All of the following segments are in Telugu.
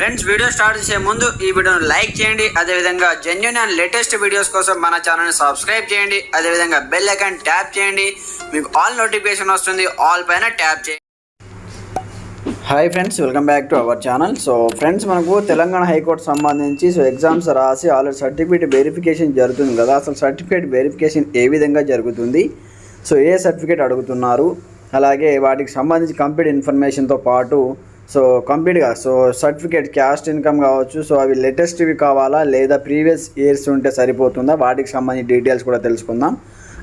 ఫ్రెండ్స్ వీడియో స్టార్ట్ చేసే ముందు ఈ వీడియోను లైక్ చేయండి. అదేవిధంగా జెన్యున్ అండ్ లేటెస్ట్ వీడియోస్ కోసం మన ఛానల్ని సబ్స్క్రైబ్ చేయండి. అదేవిధంగా బెల్ ఐకాన్ ట్యాప్ చేయండి. మీకు ఆల్ నోటిఫికేషన్ వస్తుంది. ఆల్ పైన ట్యాప్ చేయండి. Hi friends welcome back to our channel so friends మనకు తెలంగాణ హైకోర్టు సంబంధించి సో ఎగ్జామ్స్ రాసి ఆల్రెడీ సర్టిఫికేట్ వెరిఫికేషన్ జరుగుతుంది కదా. అసలు సర్టిఫికేట్ వెరిఫికేషన్ ఏ విధంగా జరుగుతుంది? సో ఏ సర్టిఫికేట్ అడుగుతున్నారు? అలాగే వాటికి సంబంధించి కంప్లీట్ ఇన్ఫర్మేషన్తో పాటు సో కంప్లీట్గా సో సర్టిఫికేట్ క్యాస్ట్ ఇన్కమ్ కావచ్చు సో అవి లేటెస్ట్వి కావాలా లేదా ప్రీవియస్ ఇయర్స్ ఉంటే సరిపోతుందా? వాటికి సంబంధించి డీటెయిల్స్ కూడా తెలుసుకుందాం.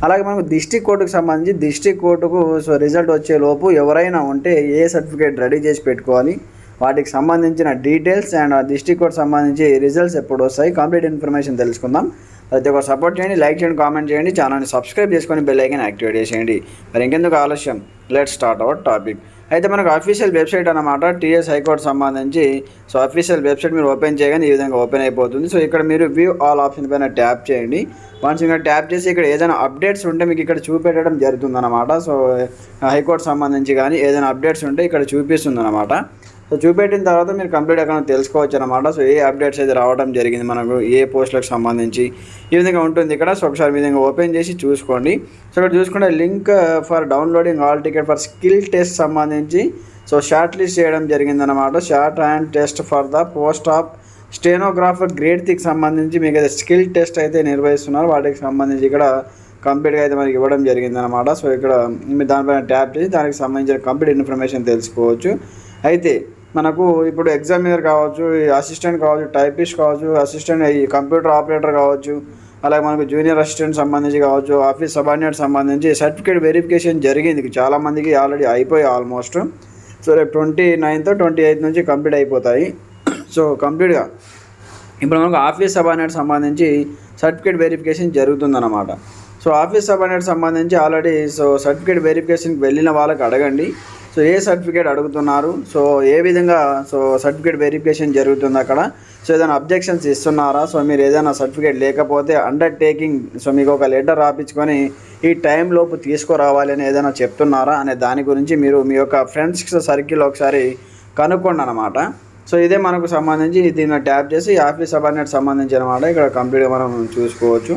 అలాగే మనకు డిస్టిక్ కోర్టుకు సంబంధించి డిస్టిక్ కోర్టుకు సో రిజల్ట్ వచ్చే లోపు ఎవరైనా ఉంటే ఏ సర్టిఫికేట్ రెడీ చేసి పెట్టుకోవాలి. వాటికి సంబంధించిన డీటెయిల్స్ అండ్ డిస్టిక్ కోర్ట్ సంబంధించి రిజల్ట్స్ ఎప్పుడు వస్తాయి కంప్లీట్ ఇన్ఫర్మేషన్ తెలుసుకుందాం. ప్రతి ఒక్కరు సపోర్ట్ చేయండి లైక్ చేయండి కామెంట్ చేయండి ఛానల్ని సబ్స్క్రైబ్ చేసుకొని బెల్ ఐకన్ యాక్టివేట్ చేసేయండి. మరి ఇంకెందుకు ఆలస్యం? Let start our topic. అయితే మనకు అఫీషియల్ వెబ్సైట్ అనమాట టీఎస్ హైకోర్టు సంబంధించి. సో అఫీషియల్ వెబ్సైట్ మీరు ఓపెన్ చేయగానే ఈ విధంగా ఓపెన్ అయిపోతుంది. సో ఇక్కడ మీరు వ్యూ ఆల్ ఆప్షన్ పైన ట్యాప్ చేయండి. వన్స్ ఇక్కడ ట్యాప్ చేసి ఇక్కడ ఏదైనా అప్డేట్స్ ఉంటే మీకు ఇక్కడ చూపెట్టడం జరుగుతుంది అనమాట సో హైకోర్టు సంబంధించి కానీ ఏదైనా అప్డేట్స్ ఉంటే ఇక్కడ చూపిస్తుంది అనమాట సో చూపెట్టిన తర్వాత మీరు కంప్లీట్ అకౌంట్ తెలుసుకోవచ్చు అనమాట సో ఏ అప్డేట్స్ అయితే రావడం జరిగింది మనకు ఏ పోస్టులకు సంబంధించి ఈ విధంగా ఉంటుంది ఇక్కడ. సో ఒకసారి మీ విధంగా ఓపెన్ చేసి చూసుకోండి. సో ఇక్కడ చూసుకుంటే link for downloading hall ticket for skill test సంబంధించి సో షార్ట్ లిస్ట్ చేయడం జరిగిందనమాట shorthand test for the post of stenographer grade thick సంబంధించి మీకు అయితే స్కిల్ టెస్ట్ అయితే నిర్వహిస్తున్నారు. వాటికి సంబంధించి ఇక్కడ కంప్లీట్గా అయితే మనకి ఇవ్వడం జరిగిందనమాట సో ఇక్కడ మీరు దానిపైన ట్యాప్ చేసి దానికి సంబంధించిన కంప్లీట్ ఇన్ఫర్మేషన్ తెలుసుకోవచ్చు. అయితే మనకు ఇప్పుడు ఎగ్జామినర్ కావచ్చు అసిస్టెంట్ కావచ్చు టైపిస్ట్ కావచ్చు అసిస్టెంట్ కంప్యూటర్ ఆపరేటర్ కావచ్చు అలాగే మనకు జూనియర్ అసిస్టెంట్ సంబంధించి కావచ్చు ఆఫీస్ సబార్డినేట్ సంబంధించి సర్టిఫికేట్ వెరిఫికేషన్ జరిగింది. చాలామందికి ఆల్రెడీ అయిపోయి ఆల్మోస్ట్ సో రేపు ట్వంటీ నైన్త్ ట్వంటీ ఎయిత్ నుంచి కంప్లీట్ అయిపోతాయి. సో కంప్లీట్గా ఇప్పుడు మనకు ఆఫీస్ సబార్డినేట్ సంబంధించి సర్టిఫికేట్ వెరిఫికేషన్ జరుగుతుందన్నమాట. సో ఆఫీస్ సబార్డినేట్ సంబంధించి ఆల్రెడీ సో సర్టిఫికేట్ వెరిఫికేషన్కి వెళ్ళిన వాళ్ళకి అడగండి. సో ఏ సర్టిఫికేట్ అడుగుతున్నారు? సో ఏ విధంగా సో సర్టిఫికేట్ వెరిఫికేషన్ జరుగుతుంది అక్కడ? సో ఏదైనా అబ్జెక్షన్స్ ఇస్తున్నారా? సో మీరు ఏదైనా సర్టిఫికేట్ లేకపోతే అండర్టేకింగ్ సో మీకు ఒక లెటర్ రాపించుకొని ఈ టైంలోపు తీసుకురావాలని తీసుకురావాలి అని ఏదైనా చెప్తున్నారా? అనే దాని గురించి మీరు మీ యొక్క ఫ్రెండ్స్ సర్కిల్ ఒకసారి కనుక్కోండి అనమాట సో ఇదే మనకు సంబంధించి దీన్ని ట్యాప్ చేసి ఆఫీస్ సబార్డినేట్ సంబంధించి అనమాట ఇక్కడ కంప్లీట్గా మనం చూసుకోవచ్చు.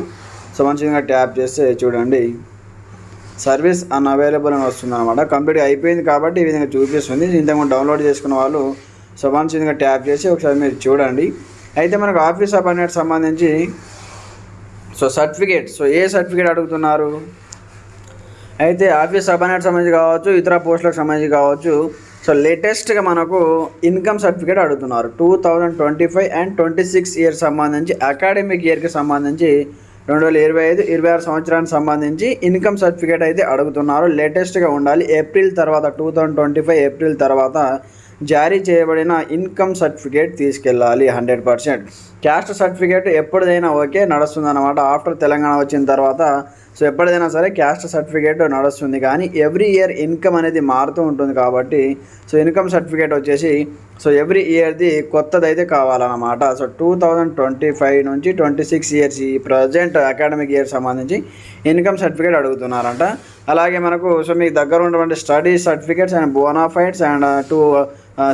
సో మంచిగా ట్యాప్ చేస్తే చూడండి. సర్వీస్ అన్అవైలబుల్ అని వస్తుంది అనమాట కంప్లీట్గా అయిపోయింది కాబట్టి ఈ విధంగా చూపిస్తుంది. ఇంతకుముందు డౌన్లోడ్ చేసుకున్న వాళ్ళు సో విధంగా ట్యాప్ చేసి ఒకసారి మీరు చూడండి. అయితే మనకు ఆఫీస్ అపాయింట్మెంట్ సంబంధించి సో సర్టిఫికేట్ సో ఏ సర్టిఫికేట్ అడుగుతున్నారు? అయితే ఆఫీస్ అపాయింట్మెంట్ సంబంధించి కావచ్చు ఇతర పోస్టులకు సంబంధించి కావచ్చు సో లేటెస్ట్గా మనకు ఇన్కమ్ సర్టిఫికేట్ అడుగుతున్నారు. Two thousand twenty five and twenty six year సంబంధించి అకాడమిక్ ఇయర్కి సంబంధించి రెండు వేల ఇరవై ఐదు ఇరవై ఆరు సంవత్సరానికి సంబంధించి ఇన్కమ్ సర్టిఫికేట్ అయితే అడుగుతున్నారు. లేటెస్ట్గా ఉండాలి. ఏప్రిల్ తర్వాత two thousand twenty five April తర్వాత జారీ చేయబడిన ఇన్కమ్ సర్టిఫికేట్ తీసుకెళ్ళాలి హండ్రెడ్ పర్సెంట్. క్యాస్ట్ సర్టిఫికేట్ ఎప్పటిదైనా ఓకే నడుస్తుంది అనమాట ఆఫ్టర్ తెలంగాణ వచ్చిన తర్వాత సో ఎప్పటిదైనా సరే క్యాస్ట్ సర్టిఫికేట్ నడుస్తుంది. కానీ ఎవ్రీ ఇయర్ ఇన్కమ్ అనేది మారుతూ ఉంటుంది కాబట్టి సో ఇన్కమ్ సర్టిఫికేట్ వచ్చేసి సో ఎవ్రీ ఇయర్ది కొత్తది అయితే కావాలన్నమాట. So two thousand twenty five నుంచి ట్వంటీ సిక్స్ ఇయర్స్ ఈ ప్రజెంట్ అకాడమిక్ ఇయర్ సంబంధించి ఇన్కమ్ సర్టిఫికేట్ అడుగుతున్నారంట. అలాగే మనకు సో మీకు దగ్గర ఉన్నటువంటి study certificates and bonafides and two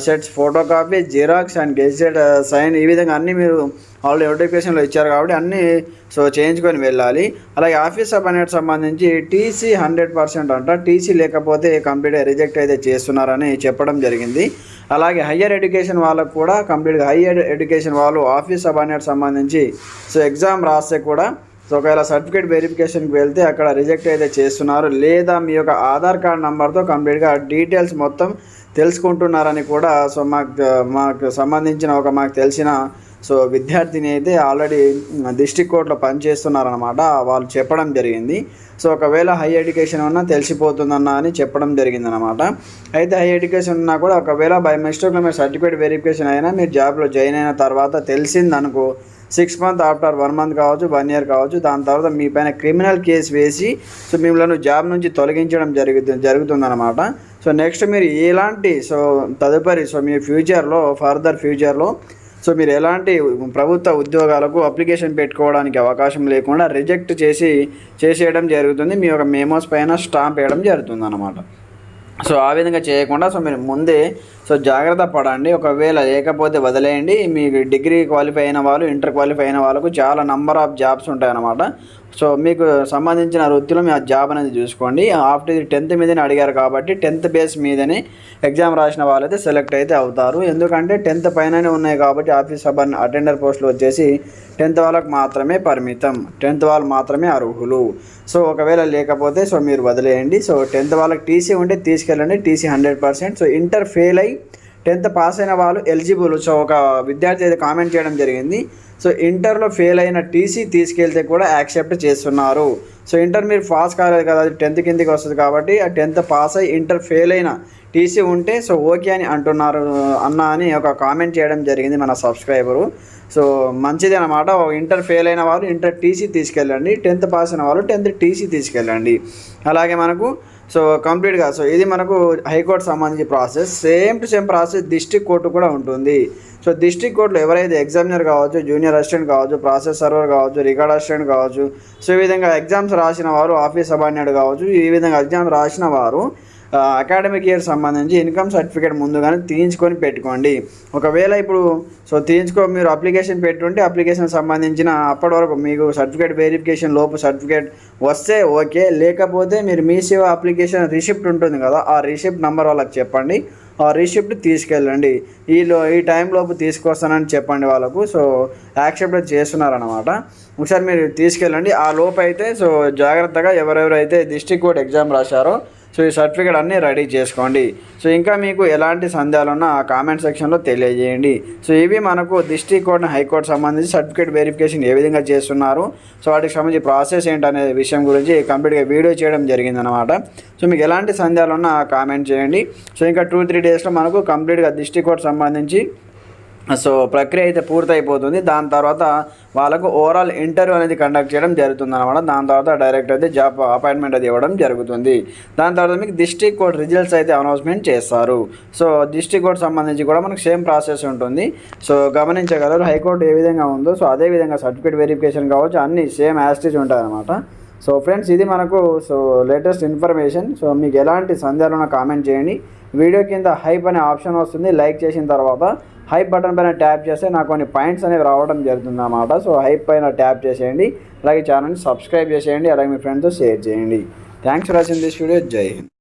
sets photocopy xerox and gazetted sign ఈ విధంగా అన్నీ మీరు ఆల్రెడీ నోటిఫికేషన్లో ఇచ్చారు కాబట్టి అన్నీ సో చేయించుకొని వెళ్ళాలి. అలాగే ఆఫీస్ అపాయింట్మెంట్ సంబంధించి టీసీ హండ్రెడ్ పర్సెంట్ అంట. టీసీ లేకపోతే కంప్లీట్గా రిజెక్ట్ అయితే చేస్తున్నారని చెప్పడం జరిగింది. అలాగే హయ్యర్ ఎడ్యుకేషన్ వాళ్ళకు కూడా కంప్లీట్గా హయ్యర్ ఎడ్యుకేషన్ వాళ్ళు ఆఫీస్ అపాయింట్మెంట్ సంబంధించి సో ఎగ్జామ్ రాస్తే కూడా సో ఒకవేళ సర్టిఫికేట్ వెరిఫికేషన్కి వెళ్తే అక్కడ రిజెక్ట్ అయితే చేస్తున్నారు. లేదా మీ యొక్క ఆధార్ కార్డ్ నెంబర్తో కంప్లీట్గా డీటెయిల్స్ మొత్తం తెలుసుకుంటున్నారని కూడా సో మాకు మాకు సంబంధించిన ఒక మాకు తెలిసిన సో విద్యార్థిని అయితే ఆల్రెడీ డిస్టిక్ కోర్టులో పనిచేస్తున్నారనమాట వాళ్ళు చెప్పడం జరిగింది. సో ఒకవేళ హై ఎడ్యుకేషన్ ఉన్నా తెలిసిపోతుందన్న అని చెప్పడం జరిగింది అనమాట అయితే హై ఎడ్యుకేషన్ ఉన్నా కూడా ఒకవేళ బై మిస్టేక్లో మీరు సర్టిఫికేట్ వెరిఫికేషన్ అయినా మీరు జాబ్లో జాయిన్ అయిన తర్వాత తెలిసింది అనుకో six month after one month కావచ్చు వన్ ఇయర్ కావచ్చు దాని తర్వాత మీ పైన క్రిమినల్ కేసు వేసి సో మిమ్మల్ని జాబ్ నుంచి తొలగించడం జరుగుతుంది జరుగుతుందన్నమాట. సో నెక్స్ట్ మీరు ఎలాంటి సో తదుపరి సో మీ ఫ్యూచర్లో ఫర్దర్ ఫ్యూచర్లో సో మీరు ఎలాంటి ప్రభుత్వ ఉద్యోగాలకు అప్లికేషన్ పెట్టుకోవడానికి అవకాశం లేకుండా రిజెక్ట్ చేసి చేసేయడం జరుగుతుంది. మీ యొక్క మేమోస్ పైన స్టాంప్ వేయడం జరుగుతుంది అన్నమాట సో ఆ విధంగా చేయకుండా సో మీరు ముందే సో జాగ్రత్త పడండి. ఒకవేళ లేకపోతే వదిలేయండి. మీకు డిగ్రీ క్వాలిఫై అయిన వాళ్ళు ఇంటర్ క్వాలిఫై అయిన వాళ్ళకు చాలా నంబర్ ఆఫ్ జాబ్స్ ఉంటాయన్నమాట. సో మీకు సంబంధించిన వృత్తిలో మీ ఆ జాబ్ అనేది చూసుకోండి. ఆఫ్టర్ ఇది టెన్త్ మీదనే అడిగారు కాబట్టి టెన్త్ బేస్ మీదనే ఎగ్జామ్ రాసిన వాళ్ళైతే సెలెక్ట్ అయితే అవుతారు. ఎందుకంటే టెన్త్ పైననే ఉన్నాయి కాబట్టి ఆఫీస్ సబర్ అటెండర్ పోస్టులు వచ్చేసి టెన్త్ వాళ్ళకు మాత్రమే పరిమితం. టెన్త్ వాళ్ళు మాత్రమే అర్హులు. సో ఒకవేళ లేకపోతే సో మీరు వదిలేయండి. సో టెన్త్ వాళ్ళకి టీసీ ఉంటే తీసుకెళ్ళండి. TC hundred percent. So inter fail అయ్యి టెన్త్ పాస్ అయిన వాళ్ళు ఎలిజిబుల్. సో ఒక విద్యార్థి అయితే కామెంట్ చేయడం జరిగింది. సో ఇంటర్లో ఫెయిల్ అయిన టీసీ తీసుకెళ్తే కూడా యాక్సెప్ట్ చేస్తున్నారు. సో ఇంటర్ మీరు పాస్ కాలేదు కదా అది టెన్త్ కిందకి వస్తుంది కాబట్టి ఆ టెన్త్ పాస్ అయ్యి ఇంటర్ ఫెయిల్ అయిన టీసీ ఉంటే సో ఓకే అని అంటున్నారు అన్న అని ఒక కామెంట్ చేయడం జరిగింది మన సబ్స్క్రైబరు. సో మంచిది అనమాట ఇంటర్ ఫెయిల్ అయిన వాళ్ళు ఇంటర్ టీసీ తీసుకెళ్ళండి టెన్త్ పాస్ అయిన వాళ్ళు టెన్త్ టీసీ తీసుకెళ్ళండి. అలాగే మనకు సో కంప్లీట్గా సో ఇది మనకు హైకోర్టు సంబంధించి process. Same to same process district court కూడా ఉంటుంది. సో డిస్ట్రిక్ట్ కోర్టులో ఎవరైతే ఎగ్జామినర్ కావచ్చు జూనియర్ అసిస్టెంట్ కావచ్చు ప్రాసెస్ సర్వర్ కావచ్చు రికార్డ్ అసిస్టెంట్ కావచ్చు సో ఈ విధంగా ఎగ్జామ్స్ రాసిన వారు ఆఫీస్ సబార్డినేట్ కావచ్చు ఈ విధంగా ఎగ్జామ్స్ రాసిన వారు అకాడమిక్ ఇయర్ సంబంధించి ఇన్కమ్ సర్టిఫికేట్ ముందుగానే తీయించుకొని పెట్టుకోండి. ఒకవేళ ఇప్పుడు సో తీయించుకో మీరు అప్లికేషన్ పెట్టుంటే అప్లికేషన్ సంబంధించిన అప్పటి వరకు మీకు సర్టిఫికేట్ వెరిఫికేషన్ లోపు సర్టిఫికేట్ వస్తే ఓకే. లేకపోతే మీరు మీ సేవ అప్లికేషన్ రిసిప్ట్ ఉంటుంది కదా ఆ రిసిప్ట్ నెంబర్ వాళ్ళకి చెప్పండి. ఆ రిసిప్ట్ తీసుకెళ్ళండి. ఈ లో ఈ టైం లోపు తీసుకొస్తానని చెప్పండి వాళ్ళకు. సో యాక్సెప్ట్ చేస్తున్నారనమాట ఒకసారి మీరు తీసుకెళ్ళండి. ఆ లోపు అయితే సో జాగ్రత్తగా ఎవరెవరైతే డిస్ట్రిక్ట్ కోర్ట్ ఎగ్జామ్ రాశారో సో ఈ సర్టిఫికేట్ అన్నీ రెడీ చేసుకోండి. సో ఇంకా మీకు ఎలాంటి సందేహాలు ఉన్నా ఆ కామెంట్ సెక్షన్లో తెలియజేయండి. సో ఇవి మనకు డిస్ట్రిక్ట్ కోర్ట్ హైకోర్టు సంబంధించి సర్టిఫికేట్ వెరిఫికేషన్ ఏ విధంగా చేస్తున్నారు. సో వాటికి సంబంధించి ప్రాసెస్ ఏంటనే విషయం గురించి కంప్లీట్గా వీడియో చేయడం జరిగిందనమాట సో మీకు ఎలాంటి సందేహాలు ఉన్నా కామెంట్ చేయండి. సో ఇంకా టూ త్రీ డేస్లో మనకు కంప్లీట్గా డిస్ట్రిక్ట్ కోర్ట్ సంబంధించి సో ప్రక్రియ అయితే పూర్తయిపోతుంది. దాని తర్వాత వాళ్ళకు ఓవరాల్ ఇంటర్వ్యూ అనేది కండక్ట్ చేయడం జరుగుతుంది అనమాట దాని తర్వాత డైరెక్ట్ అయితే జాబ్ అపాయింట్మెంట్ అది ఇవ్వడం జరుగుతుంది. దాని తర్వాత మీకు డిస్ట్రిక్ట్ కోర్ట్ రిజల్ట్స్ అయితే అనౌన్స్మెంట్ చేస్తారు. సో డిస్ట్రిక్ట్ కోర్ట్ సంబంధించి కూడా మనకు సేమ్ ప్రాసెస్ ఉంటుంది. సో గమనించగలరు హైకోర్టు ఏ విధంగా ఉందో. సో అదే విధంగా సర్టిఫికేట్ వెరిఫికేషన్ కావచ్చు అన్ని సేమ్ యాస్టీస్ ఉంటాయి అనమాట సో ఫ్రెండ్స్ ఇది మనకు సో లేటెస్ట్ ఇన్ఫర్మేషన్ సో మీకు ఎలాంటి సందేహాలు కామెంట్ చేయండి. వీడియో కింద హైప్ అనే ఆప్షన్ వస్తుంది లైక్ చేసిన తర్వాత హైప్ బటన్ పైన ట్యాప్ చేస్తే నాకు కొన్ని పాయింట్స్ అనేవి రావడం జరుగుతుంది అన్నమాట. సో హైప్ పైన ట్యాప్ చేసేయండి. అలాగే ఛానల్ని సబ్స్క్రైబ్ చేసేయండి. అలాగే మీ ఫ్రెండ్స్తో షేర్ చేయండి. Thanks for watching this video Jai Hind